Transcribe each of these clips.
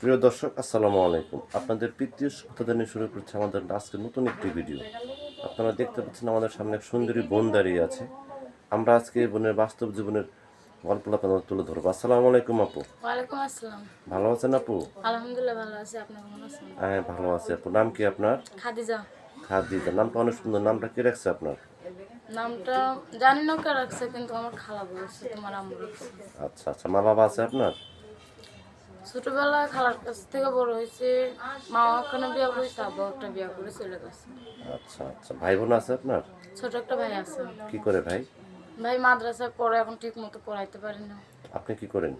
প্রিয় দর্শক আসসালামু আলাইকুম। আপনাদের কথা জানিয়ে শুরু করছে আমাদের আজকে নতুন একটি ভিডিও। আপনারা দেখতে পাচ্ছেন আমাদের সামনে এক সুন্দরী বোন দাঁড়িয়ে আছে। আমরা আজকে এই বোনের বাস্তব জীবনের আপনাদের তুলে ধরবো। আসসালামু আলাইকুম আপু। আসসালাম। ভালো আছেন আপু? আলহামদুলিল্লাহ ভালো আছি। আপনি কেমন আছেন? হ্যাঁ ভালো আছি আপু। নাম কি আপনার? খাদিজা। খাদিজা। নামটা অনেক সুন্দর। নামটা কি রাখছে আপনার? নামটা জানি না কে রাখছে কিন্তু আমার খালা বলছে তোমার আম্মু আচ্ছা আচ্ছা। মা বাবা আছে আপনার? ছোটবেলায় খালার কাছ থেকে বড় হয়েছে মা ওখানে বিয়ে করেছে আব্বা একটা বিয়ে করে চলে গেছে। আচ্ছা আচ্ছা। ভাই বোন আছে আপনার? ছোট একটা ভাই আছে। কি করে ভাই? ভাই মাদ্রাসায় পড়ে এখন ঠিক মতো পড়াইতে পারি না। আপনি কি করেন?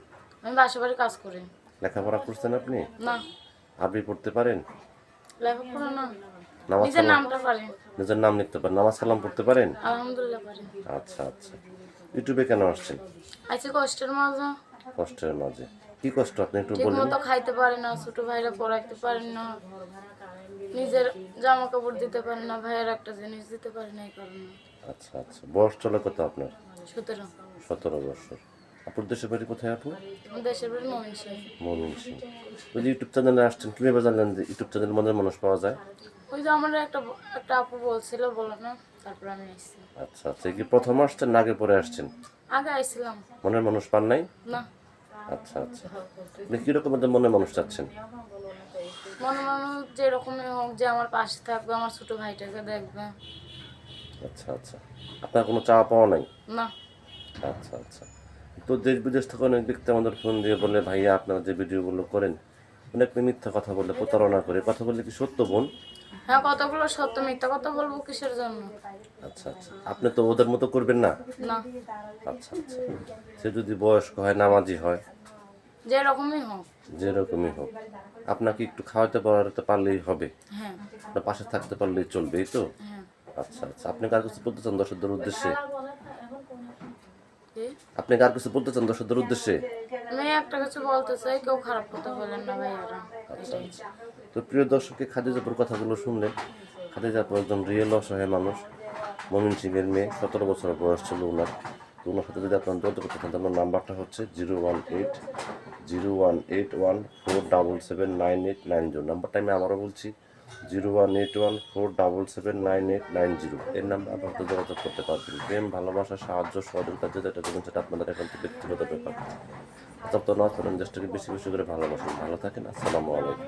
আমি বাসা বাড়ি কাজ করি। লেখাপড়া করছেন আপনি? না। আরবি পড়তে পারেন? লেখাপড়া না। নামাজ নিজের নামটা পারি। নিজের নাম লিখতে পারেন। নামাজ কালাম পড়তে পারেন? আলহামদুলিল্লাহ আচ্ছা আচ্ছা। ইউটিউবে কেন আসছেন? আছি কষ্টের মাঝে। কষ্টের মাঝে। কি কষ্ট আপনি একটু বলুন মতো খাইতে পারি না ছোট ভাইরা পড়াইতে পারি না। নিজের জামা কাপড় দিতে পারি না ভাইয়ের একটা জিনিস দিতে পারি না এই কারণে। আচ্ছা আচ্ছা। বয়স চলে কত আপনার? সতেরো। সতেরো বছর। আপুর দেশের বাড়ি কোথায় আপু? দেশের বাড়ি মমিন সিং ওই যে ইউটিউব চ্যানেলে আসছেন কীভাবে জানলেন যে ইউটিউব চ্যানেল মধ্যে মানুষ পাওয়া যায়? ওই যে আমার একটা একটা আপু বলছিল বলো না তারপর আমি আসছি। আচ্ছা আচ্ছা। কি প্রথম আসছেন না আগে পরে আসছেন? আগে আইছিলাম মনের মানুষ পান নাই? না। আচ্ছা আচ্ছা। আপনি কীরকম মনে মানুষ চাচ্ছেন? মনে মানুষ যেরকমই হোক যে আমার পাশে থাকবে আমার ছোট ভাইটাকে দেখবে। আচ্ছা আচ্ছা। আপনার কোনো চাওয়া পাওয়া নাই? না। আচ্ছা আচ্ছা। তো দেশ বিদেশ থেকে অনেক ব্যক্তি আমাদের ফোন দিয়ে বলে ভাইয়া আপনারা যে ভিডিওগুলো করেন অনেক মিথ্যা কথা বলে প্রতারণা করে। কথা বললে কি সত্য বোন? হ্যাঁ কতগুলো সত্য মিথ্যা কথা বলব কিসের জন্য? আচ্ছা আচ্ছা। আপনি তো ওদের মতো করবেন না? না। আচ্ছা আচ্ছা। সে যদি বয়স্ক হয় নামাজি হয় যেরকমই হোক। যেরকমই হোক। আপনাকে একটু খাওয়াতে পারাতে পারলেই হবে। হ্যাঁ। পাশে থাকতে পারলেই চলবে এই তো? হ্যাঁ। আচ্ছা আচ্ছা। আপনি কার কিছু বলতে চান দর্শকদের উদ্দেশ্যে? আপনি কার কিছু বলতে চান দর্শকদের উদ্দেশ্যে? আমি একটা কিছু বলতে চাই কেউ খারাপ কথা বলেন না ভাইয়ারা। এটাই তো প্রিয় দর্শককে খাদিজাপুর কথাগুলো শুনলেন খাদিজাপুর একজন রিয়েল অসহায় মানুষ মমিন সিংয়ের মেয়ে সতেরো বছর বয়স ছিল ওনার। তো ওনার সাথে যদি আপনার যোগাযোগ করতে চান তাহলে নাম্বারটা হচ্ছে zero one eight zero one eight one four double seven nine eight nine zero. নাম্বারটা আমি আবারও বলছি zero one eight one four double seven nine eight nine zero. এর নাম্বার আপনাদের যোগাযোগ করতে পারবেন। প্রেম, ভালোবাসা, সাহায্য, সহযোগিতা যেটা এটা দেবেন সেটা আপনাদের এখন ব্যক্তিগত ব্যাপার তত নয় করেন দেশটাকে বেশি বেশি করে ভালোবাসুন। ভালো থাকেন, আসসালামু আলাইকুম।